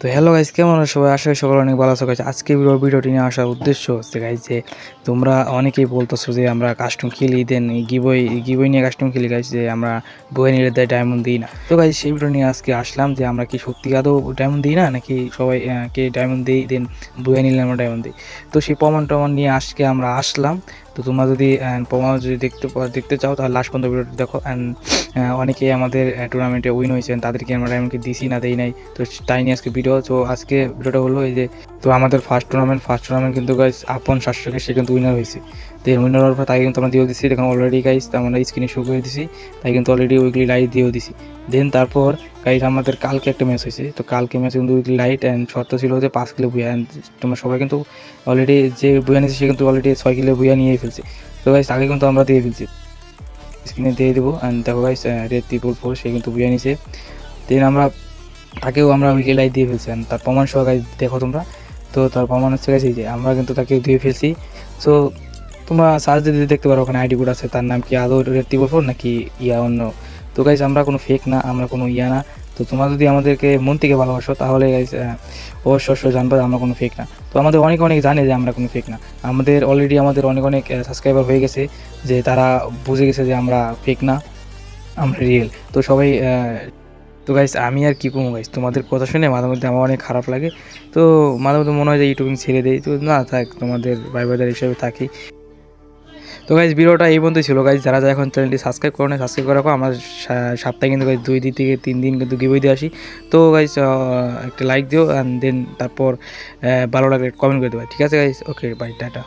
তো hello guys কেমন সবাই? আশা করি সবাই অনেক ভালো আছো গাইজ আজকে ভিডিও- ভিডিওটি নিয়ে আসার উদ্দেশ্য হচ্ছে গাইজ যে, তোমরা অনেকেই বলতেছো যে, আমরা কাস্টম খেলি দেন গিবই গিবই নিয়ে কাস্টম খেলি গাইজ যে আমরা বই নিলে দেয় ডায়মন্ড দিই না। তো গাইজ সেই ভিডিও নিয়ে আজকে আসলাম যে, আমরা কি সত্যি আদৌ ডায়মন্ড দিই না, নাকি সবাই কে ডায়মন্ড দিই দেন বই নিলে আমরা ডায়মন্ড দিই। তো সেই প্রমাণ টমাণ নিয়ে আজকে আমরা আসলাম। তো তোমরা যদি প্রমাণ যদি দেখতে দেখতে চাও, তাহলে লাস্ট পর্যন্ত ভিডিওটি দেখো। অ্যান্ড অনেকেই আমাদের টুর্নামেন্টে উইন হয়েছেন, তাদেরকে আমরা ডায়মন্ডকে দিছি না, দেই নাই। তো তাই নিয়ে আজকে ভিডিও তো আজকে ভিডিওটা হলো এই যে, তো আমাদের ফার্স্ট টুর্নামেন্ট ফার্স্ট টুর্নামেন্ট কিন্তু গাইস আপন শাসককে সে কিন্তু উইনার হয়েছে। তো উইনার হওয়ার পর তাকে কিন্তু আমরা দিয়েও দিছি দেখুন অলরেডি গাইস আমরা স্ক্রিনে শো করে দিছি, তাই কিন্তু অলরেডি উইকলি লাইট দিয়েও দিছি। দেন তারপর গাইস আমাদের কালকে একটা ম্যাচ হয়েছে। তো কালকে ম্যাচে কিন্তু লাইট অ্যান্ড শর্ত ছিল যে পাঁচ কিলো বুয়া। অ্যান্ড তোমরা সবাই কিন্তু অলরেডি যে বুয়া নিয়েছে, সে কিন্তু অলরেডি ছয় কিলো বুয়া নিয়ে ফেলছে। তো গাইস তাকে কিন্তু আমরা দিয়ে ফেলছি। স্ক্রিনে দিয়ে দেবো। অ্যান্ড দেখো গাইস রেড ত্রিপুল ফোর সে কিন্তু বুয়া নিয়েছে। দেন আমরা, তাকেও আমরা উইকলি লাইট দিয়ে ফেলছি। And তার প্রমাণ সহ গাইস দেখো তোমরা। তো তার প্রমাণ হচ্ছে গেছে যে আমরা কিন্তু তাকে দিয়ে ফেলছি। সো তোমরা সার্চ দিয়ে দেখতে পারো, ওখানে আইডি কোড আছে। তার নাম কি আদৌ রেড ত্রিপুল ফোর নাকি ইয়া অন্য তো গাইস আমরা কোনো ফেক না, আমরা কোনো ইয়া না। তো তোমরা যদি আমাদেরকে মন থেকে ভালোবাসো, তাহলে গাইস অবশ্য অবশ্যই জানবে আমরা কোনো ফেক না। তো আমাদের অনেক অনেক জানে যে আমরা কোনো ফেক না। আমাদের অলরেডি আমাদের অনেক অনেক সাবস্ক্রাইবার হয়ে গেছে যে তারা বুঝে গেছে যে আমরা ফেক না, আমরা রিয়েল তো সবাই তো গাইস আমি আর কি করব গাইস তোমাদের কথা শুনে মাঝে মধ্যে আমার অনেক খারাপ লাগে। তো মাঝে মধ্যে মনে হয় যে ইউটিউবিং ছেড়ে দেয় তো না থাক, তোমাদের ভাই বাজার হিসেবে থাকি। তো গাইজ ভিডিওটা এই বন্ধু ছিল। গাইজ যারা যারা এখন চ্যানেলটি সাবস্ক্রাইব করো না সাবস্ক্রাইব করে রাখো। আমার সপ্তাহে কিন্তু গাইজ দুই দিন থেকে তিন দিন কিন্তু গিবই দিয়ে আসি। তো গাইজ একটা লাইক দিও অ্যান্ড দেন তারপর ভালো লাগলে কমেন্ট করে দেবো। ঠিক আছে গাইজ ওকে বাই টাটা।